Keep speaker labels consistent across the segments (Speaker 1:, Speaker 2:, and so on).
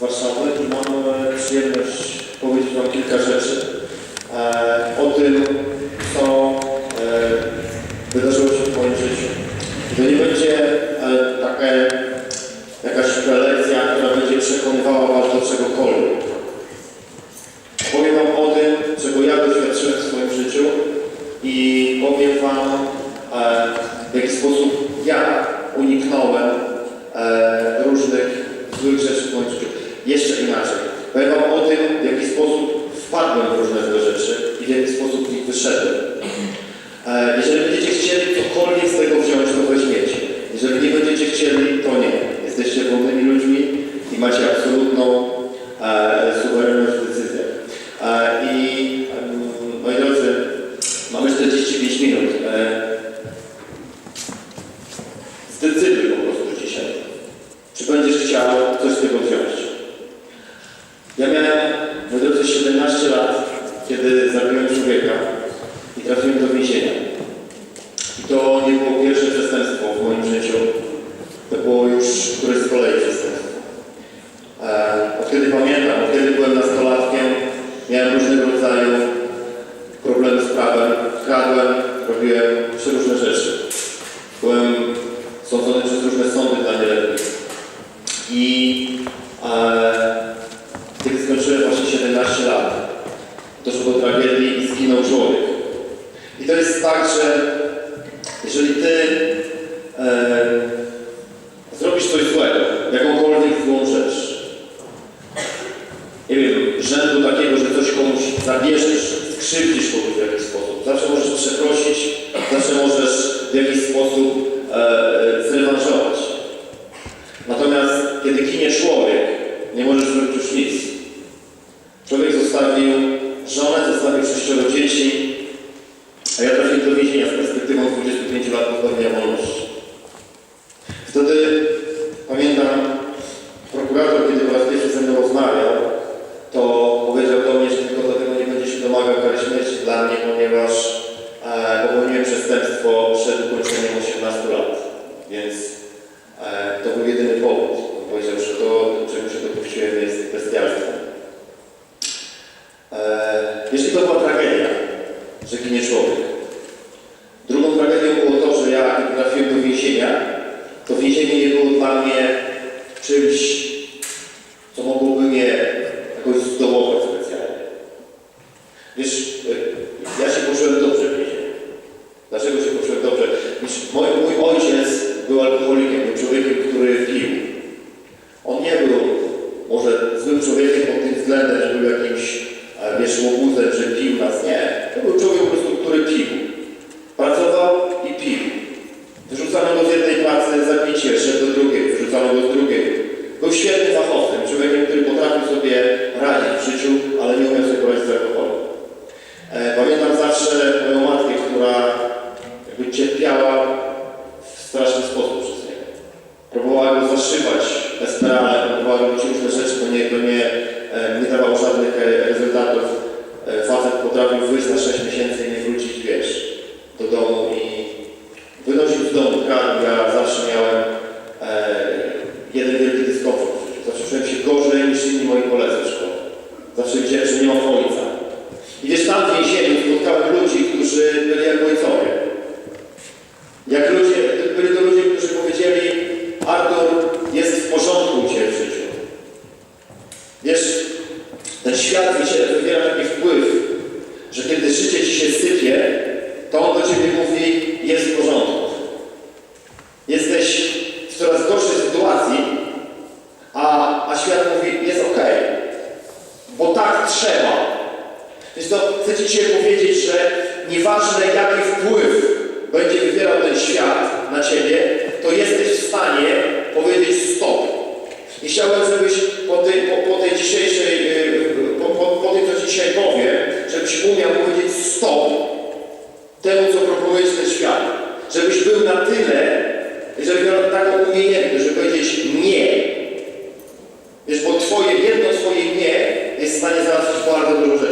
Speaker 1: Warszawy i mam e, przyjemność powiedzieć Wam kilka rzeczy. E, od chcieli cokolwiek z tego wziąć, to weźmiecie. Jeżeli nie będziecie chcieli, to nie. Jesteście wolnymi ludźmi i macie absolutną jeśli to była tragedia, że ginie człowiek, Karolos II. Był świetnym fachowcem, człowiekiem, który potrafił sobie radzić w życiu, ale nie umiał sobie poradzić z alkoholem. E, pamiętam zawsze żebyś po tej, po, po tej dzisiejszej, y, y, po, po, po tym, co dzisiaj powiem, żebyś umiał powiedzieć stop temu, co proponujesz ten świat. Żebyś był na tyle, żeby miał taką umiejętność, żeby powiedzieć nie. Wiesz, bo twoje, jedno twoje nie jest w stanie załatwić bardzo dużo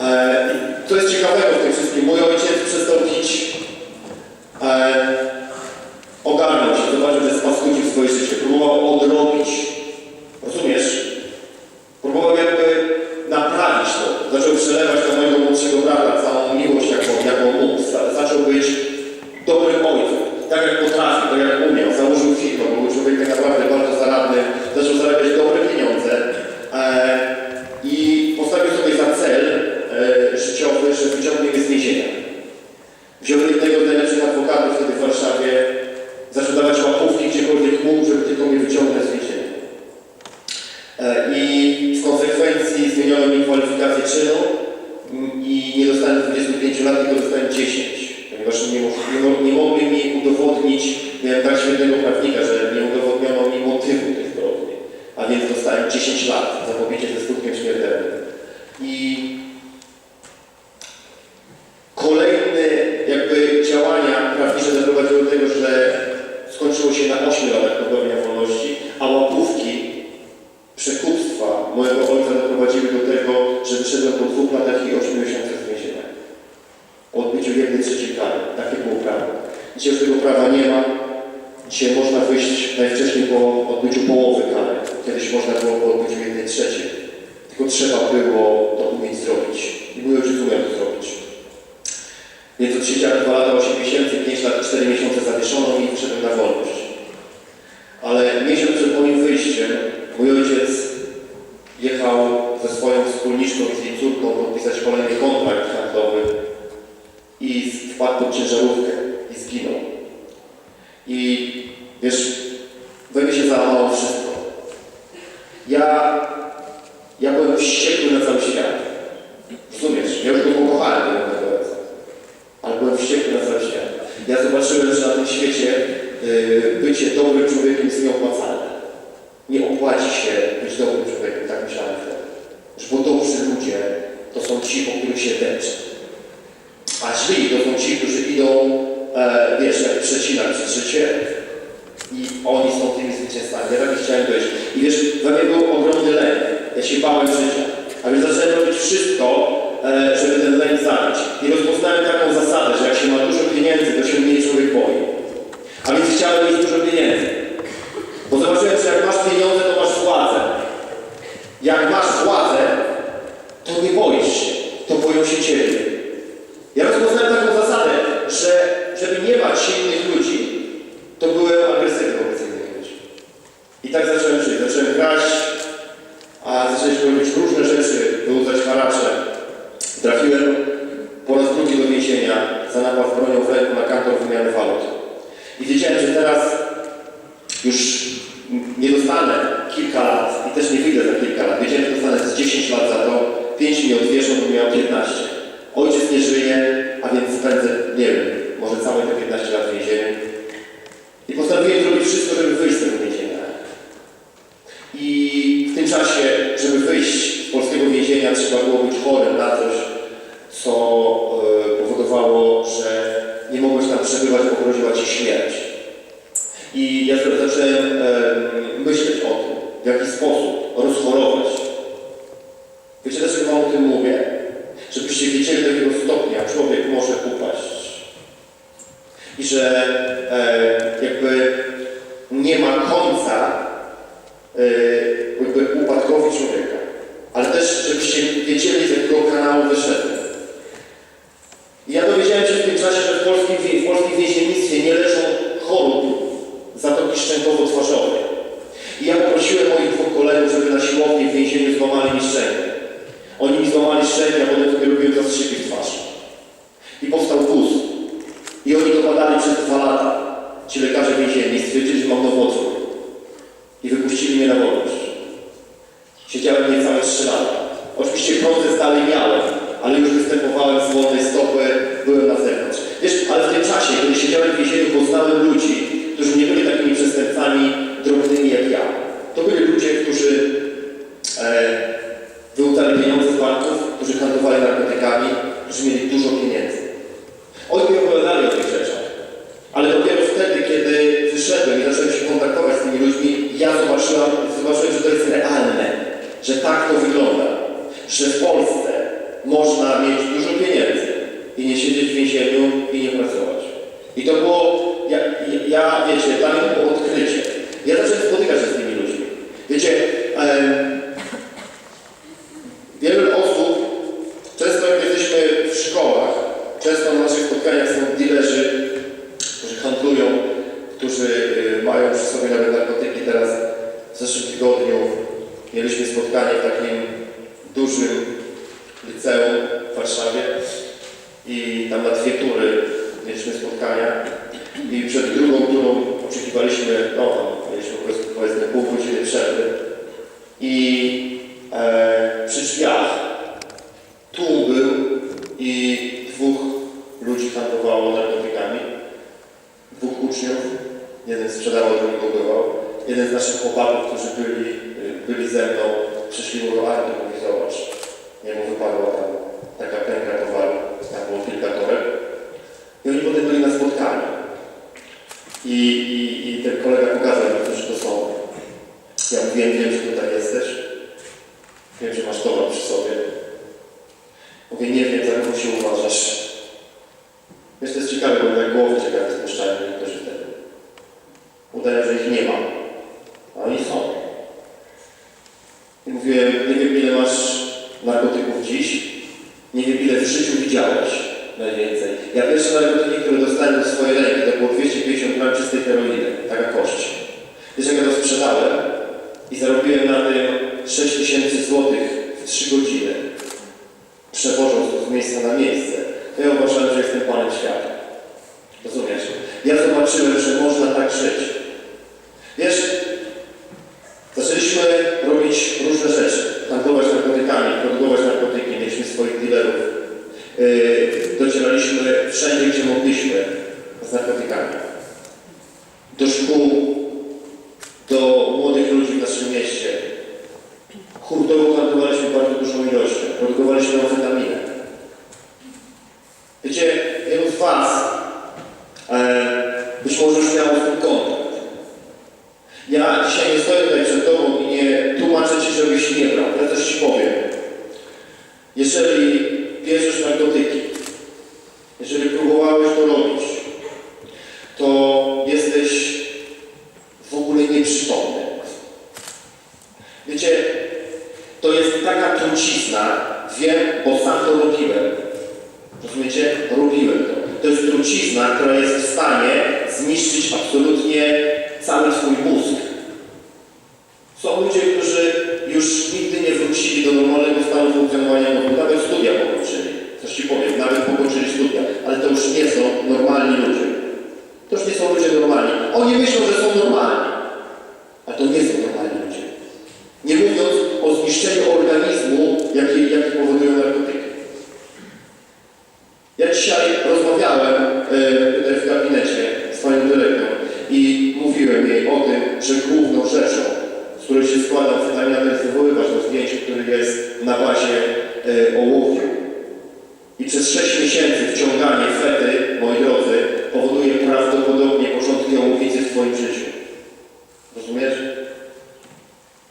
Speaker 1: E, to jest ciekawego w tym wszystkim. Mój ojciec przestał i nie dostanie 25 lat, tylko dostanie 10, ponieważ nie, nie, w jednym trzecim kary. Takie było prawo. Dzisiaj już tego prawa nie ma. Dzisiaj można wyjść najwcześniej po odbyciu połowy kary. Kiedyś można było po odbyciu jednej trzeciej. Tylko trzeba było to umieć zrobić. I były już umiał to zrobić. Więc od siedział lata 8 miesięcy, 5 lat 4 miesiące zawieszono i wszedłem na wolność. Ale miesiąc przed moim wyjściem mój ojciec jechał ze swoją wspólniczką i z jej córką podpisać kolejny kontrakt ciężarówkę i zginął. I wiesz, we mnie się załamało wszystko. Ja, ja byłem wściekły na cały świat. Rozumiesz? Ja już go pokochałem, ale byłem wściekły na cały świat. Ja zobaczyłem, że na tym świecie yy, bycie dobrym człowiekiem 15. Ojciec nie żyje, a więc spędzę nie wiem. Israel. Występowałem z wolnej stopy, byłem na zewnątrz. Wiesz, ale w tym czasie, kiedy siedziałem w więzieniu, poznałem ludzi, którzy nie byli takimi przestępcami drobnymi jak ja. To byli ludzie, którzy e, wyłutali pieniądze z banków, którzy handlowali narkotykami, którzy mieli dużo pieniędzy. Oni mi opowiadali o tych rzeczach, ale dopiero wtedy, kiedy wyszedłem i zacząłem się kontaktować z tymi ludźmi, ja zobaczyłem, zobaczyłem, że to jest realne, że tak to wygląda, że w Polsce można mieć dużo pieniędzy i nie siedzieć w więzieniu i nie pracować. I to było, ja, ja wiecie, dla mnie to było odkrycie. Ja zacząłem spotykać się z tymi ludźmi. Wiecie, em, wiele osób, często jak jesteśmy w szkołach, często na naszych spotkaniach są dilerzy, którzy handlują, którzy y, mają przy sobie nawet narkotyki. Teraz w zeszłym tygodniu mieliśmy spotkanie w takim dużym liceum w Warszawie i tam na dwie tury mieliśmy spotkania i przed drugą turą oczekiwaliśmy, no tam mieliśmy powiedzmy- powiedzmy pół godziny przerwy i e, przy drzwiach tłum był i dwóch ludzi handlowało narkotykami, dwóch uczniów, jeden sprzedawał, drugi kupował. Jeden z naszych chłopaków, którzy byli, y, byli ze mną, przyszli mu do Arty mówi, zobacz, jemu wypadła tam taka pęka towaru, tam było kilka. I oni potem byli na spotkaniu. I, i, i ten kolega pokazał mi, którzy to są. Ja mówiłem, wiem, że tutaj jesteś. Wiem, że masz towar przy sobie. Mówię, nie wiem, za kogo się uważasz. Wiesz, to jest ciekawe, bo jak głowy ciekawe spuszczają niektórzy wtedy. Udają, że ich nie ma. A oni są. Mówię, nie wiem ile masz narkotyków dziś. Nie wiem ile w życiu widziałeś najwięcej. Ja pierwsze narkotyki, które dostałem do swojej ręki, to było 250 gram czystej heroiny. Taka kość. Wiesz, jak ja to sprzedałem i zarobiłem na tym 6 tysięcy złotych w 3 godziny przewożąc to z miejsca na miejsce, to ja uważałem, że jestem Panem Świata. Rozumiesz? Ja zobaczyłem, że można tak żyć. Z narkotykami. Do szkół, do młodych ludzi w naszym mieście, hurtowo handlowaliśmy bardzo dużą ilością, produkowaliśmy amfetaminę. Wiecie, wielu z Was e, być może już miało z tym kontakt. Ja dzisiaj nie stoję tutaj przed Tobą i nie tłumaczę Ci, żebyś nie brał. Ja też Ci powiem. Jeżeli bierzesz narkotyki, jeżeli próbowałeś to robić, to jesteś w ogóle nieprzytomny. Wiecie, to jest taka trucizna, wiem, bo sam to robiłem. Rozumiecie? Robiłem to. To jest trucizna, która jest w stanie zniszczyć absolutnie cały Twój mózg. Są ludzie, którzy już nigdy nie wrócili do normalnego stanu funkcjonowania mózgu, nawet studia pokończyli. Coś Ci powiem, nawet pokończyli studia, ale to już nie są normalni ludzie. To już nie są ludzie normalni. Oni myślą, że są normalni, a to nie są normalni ludzie. Nie mówiąc o zniszczeniu organizmu, jakie, jakie powodują narkotyki. Ja dzisiaj rozmawiałem e, tutaj w gabinecie z panią dyrektor i mówiłem jej o tym, że główną rzeczą, z której się składa amfetamina, to jest wywoływać to zdjęcie, które jest na bazie e, ołowiu. I przez 6 miesięcy wciąganie fety, moi drodzy, powoduje prawdopodobnie początki ołowicy w Twoim życiu. Rozumiesz?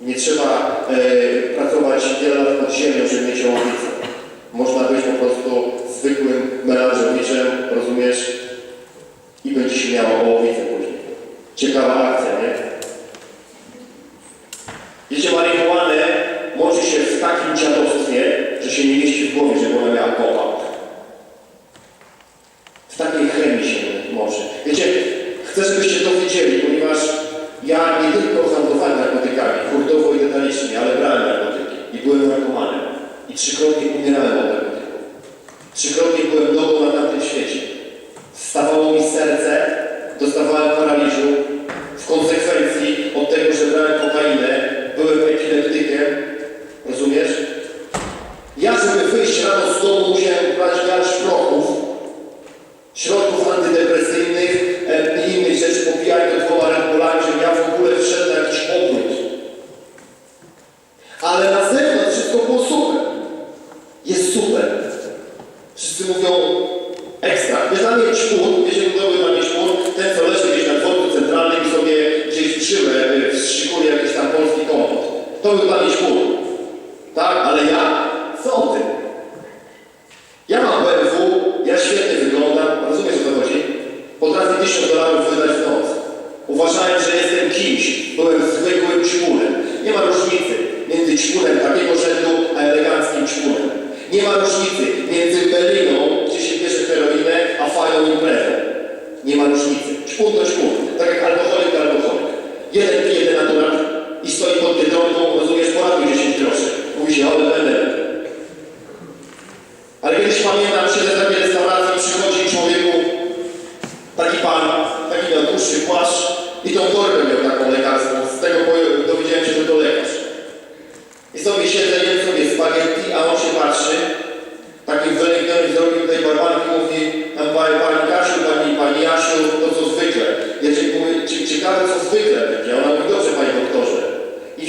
Speaker 1: Nie trzeba e, pracować wiele lat pod ziemią, żeby mieć ołowicę. Można być po prostu zwykłym melanżowniczem, rozumiesz? I będzie się miało ołowicę później. Ciekawa akcja, nie? Wiecie, marihuanę moczy się w takim dziadostwie, że się nie mieści w W takiej chemii się moczy. Wiecie, chcę, żebyście to wiedzieli, ponieważ ja nie tylko handlowałem narkotykami, hurtowo i detalicznie, ale brałem narkotyki i byłem narkomanem. I trzykrotnie umierałem od narkotyków. Trzykrotnie byłem nogą na tamtym świecie. Stawało mi serce, dostawałem paraliżu. W konsekwencji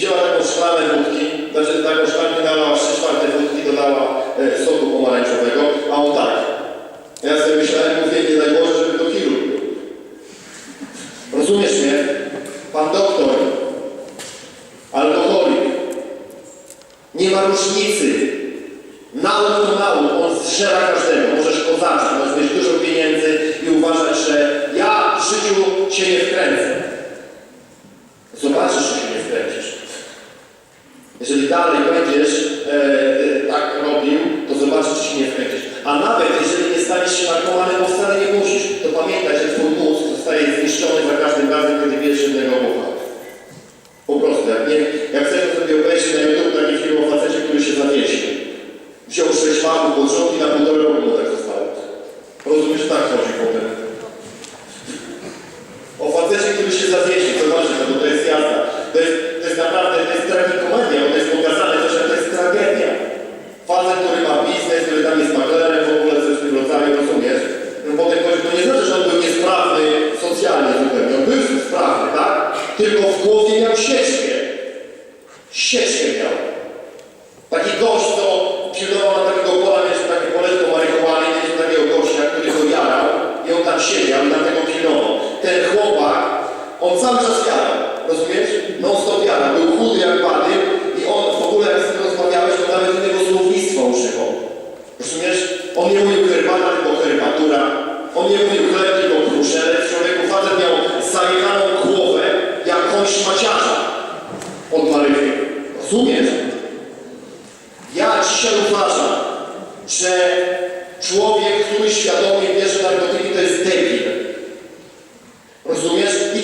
Speaker 1: wzięła taką szklanę wódki, znaczy taką szklankę dała 3 czwarte wódki, dodała e, soku pomarańczowego, a on tak. Ja sobie myślałem, mówię, nie daj żeby do kilu wierzymy Boga. Po prostu, jak nie, jak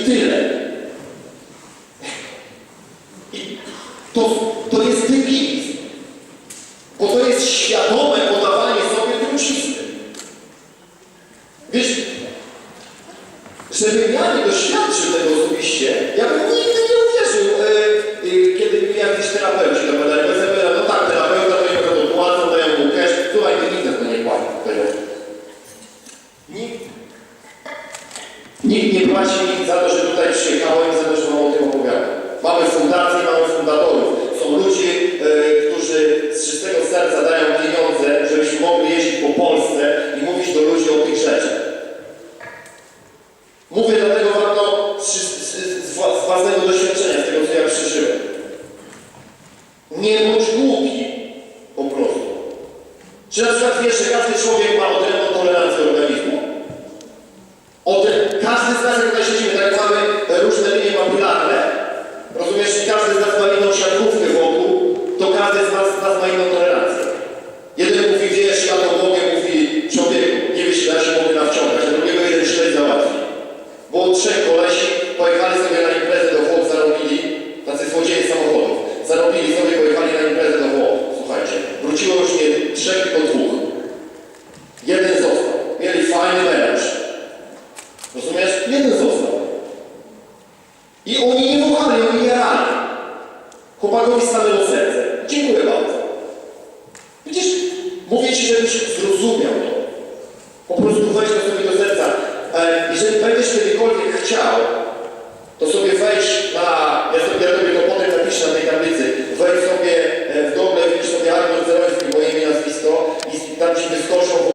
Speaker 1: 对了。